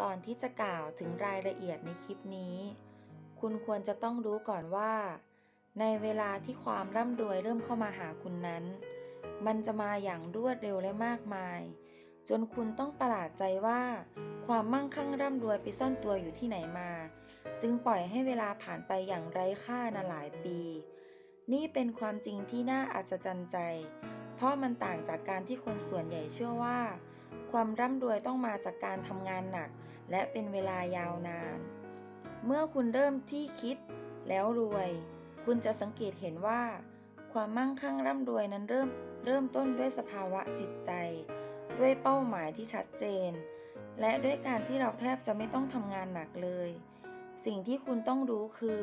ก่อนที่จะกล่าวถึงรายละเอียดในคลิปนี้ คุณควรจะต้องรู้ก่อนว่า ในเวลาที่ความร่ำรวยเริ่มเข้ามาหาคุณนั้น มันจะมาอย่างรวดเร็วและมากมาย จนคุณต้องประหลาดใจว่า ความมั่งคั่งร่ำรวยไปซ่อนตัวอยู่ที่ไหนมา จึงปล่อยให้เวลาผ่านไปอย่างไร้ค่านานหลายปี นี่เป็นความจริงที่น่าอัศจรรย์ใจ เพราะมันต่างจากการที่คนส่วนใหญ่เชื่อว่าความร่ำรวยต้องมาจากการทำงานหนัก และเป็นเวลายาวนาน เมื่อคุณเริ่มที่คิดแล้วรวย คุณจะสังเกตเห็นว่า ความมั่งคั่งร่ำรวยนั้นเริ่มเริ่มต้นด้วยสภาวะจิตใจ ด้วยเป้าหมายที่ชัดเจน และด้วยการที่เราแทบจะไม่ต้องทำงานหนักเลย สิ่งที่คุณต้องรู้คือ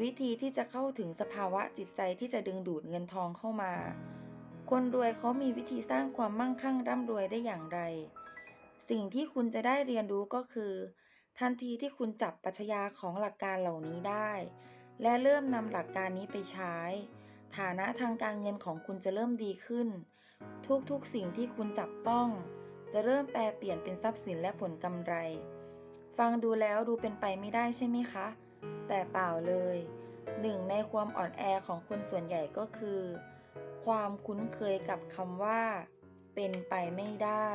วิธีที่จะเข้าถึงสภาวะจิตใจที่จะดึงดูดเงินทองเข้ามา คนรวยเขามีวิธีสร้างความมั่งคั่งร่ำรวยได้อย่างไร สิ่งที่คุณจะได้เรียนรู้ก็คือ ทันทีที่คุณจับปัชญาของหลักการเหล่านี้ได้ และเริ่มนำหลักการนี้ไปใช้ ฐานะทางการเงินของคุณจะเริ่มดีขึ้น ทุกๆสิ่งที่คุณจับต้อง จะเริ่มแปลเปลี่ยนเป็นทรัพย์สินและผลกำไร ฟังดูแล้วดูเป็นไปไม่ได้ใช่ไหมคะ แต่เปล่าเลยหนึ่งในความอ่อนแอของคนส่วนใหญ่ก็คือ ความคุ้นเคยกับคำว่า เป็นไปไม่ได้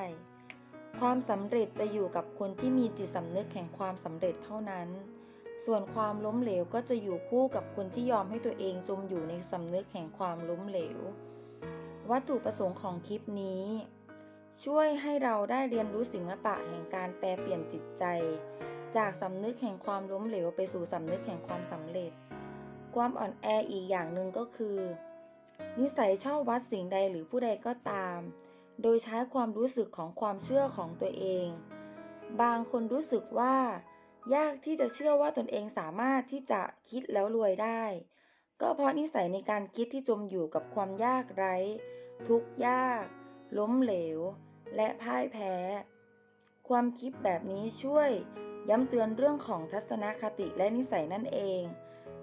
ความสำเร็จจะอยู่กับคนที่มีจิตสำนึกแห่งความสำเร็จเท่านั้น ส่วนความล้มเหลวก็จะอยู่คู่กับคนที่ยอมให้ตัวเองจมอยู่ในสำนึกแห่งความล้มเหลว วัตถุประสงค์ของคลิปนี้ ช่วยให้เราได้เรียนรู้ศิลปะแห่งการแปลเปลี่ยนจิตใจ จากสำนึกแห่งความล้มเหลวไปสู่สำนึกแห่งความสำเร็จ ความอ่อนแออีกอย่างหนึ่งก็คือ นิสัยชอบวัดสิ่งใดหรือผู้ใดก็ตาม โดยใช้ความรู้สึกของความเชื่อของตัวเอง บางคนรู้สึกว่า ยากที่จะเชื่อว่าตนเองสามารถที่จะคิดแล้วรวยได้ ก็เพราะนิสัยในการคิดที่จมอยู่กับความยากไร้ ทุกข์ยาก ล้มเหลว และพ่ายแพ้ ความคิดแบบนี้ช่วย ย้ำเตือนเรื่องของทัศนคติและนิสัยนั่นเอง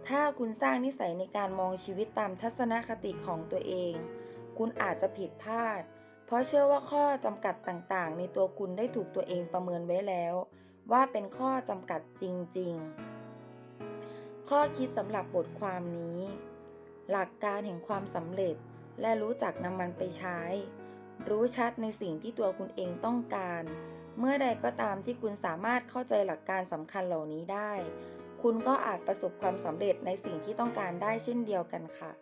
ถ้าคุณสร้างนิสัยในการมองชีวิตตามทัศนคติของตัวเอง คุณอาจจะผิดพลาด เพราะเชื่อว่าข้อจำกัดต่างๆ ในตัวคุณได้ถูกตัวเองประเมินไว้แล้ว ว่าเป็นข้อจำกัดจริงๆ ข้อคิดสำหรับบทความนี้ หลักการแห่งความสำเร็จและรู้จักนำมันไปใช้ รู้ชัดในสิ่งที่ตัวคุณเองต้องการ เมื่อใดก็ตามที่คุณสามารถเข้าใจหลักการสำคัญเหล่านี้ได้ คุณก็อาจประสบความสำเร็จในสิ่งที่ต้องการได้เช่นเดียวกันค่ะ